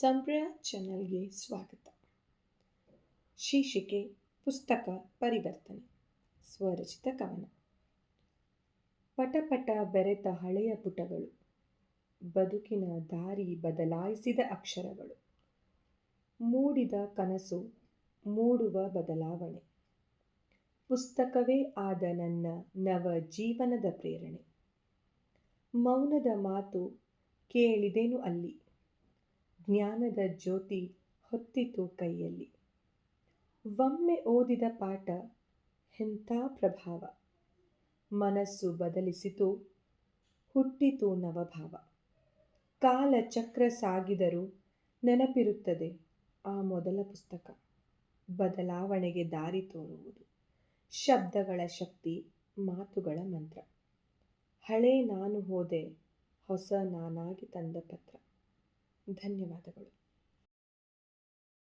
ಸಂಪ್ರಯ ಚಾನಲ್ಗೆ ಸ್ವಾಗತ. ಶೀರ್ಷಿಕೆ, ಪುಸ್ತಕ ಪರಿವರ್ತನೆ, ಸ್ವರಚಿತ ಕವನ. ಪಟಪಟ ಬೆರೆತ ಹಳೆಯ ಪುಟಗಳು, ಬದುಕಿನ ದಾರಿ ಬದಲಾಯಿಸಿದ ಅಕ್ಷರಗಳು. ಮೂಡಿದ ಕನಸು, ಮೂಡುವ ಬದಲಾವಣೆ. ಪುಸ್ತಕವೇ ಆದ ನನ್ನ ನವ ಜೀವನದ ಪ್ರೇರಣೆ. ಮೌನದ ಮಾತು ಕೇಳಿದೇನು ಅಲ್ಲಿ? ಜ್ಞಾನದ ಜ್ಯೋತಿ ಹೊತ್ತಿತು ಕೈಯಲ್ಲಿ. ಒಮ್ಮೆ ಓದಿದ ಪಾಠ ಎಂಥ ಪ್ರಭಾವ. ಮನಸ್ಸು ಬದಲಿಸಿತು, ಹುಟ್ಟಿತು ನವಭಾವ. ಕಾಲ ಚಕ್ರ ಸಾಗಿದರೂ ನೆನಪಿರುತ್ತದೆ ಆ ಮೊದಲ ಪುಸ್ತಕ. ಬದಲಾವಣೆಗೆ ದಾರಿ ತೋರುವುದು. ಶಬ್ದಗಳ ಶಕ್ತಿ, ಮಾತುಗಳ ಮಂತ್ರ. ಹಳೇ ನಾನು ಹೋದೆ, ಹೊಸ ನಾನಾಗಿ ತಂದ ಪತ್ರ. ಧನ್ಯವಾದಗಳು.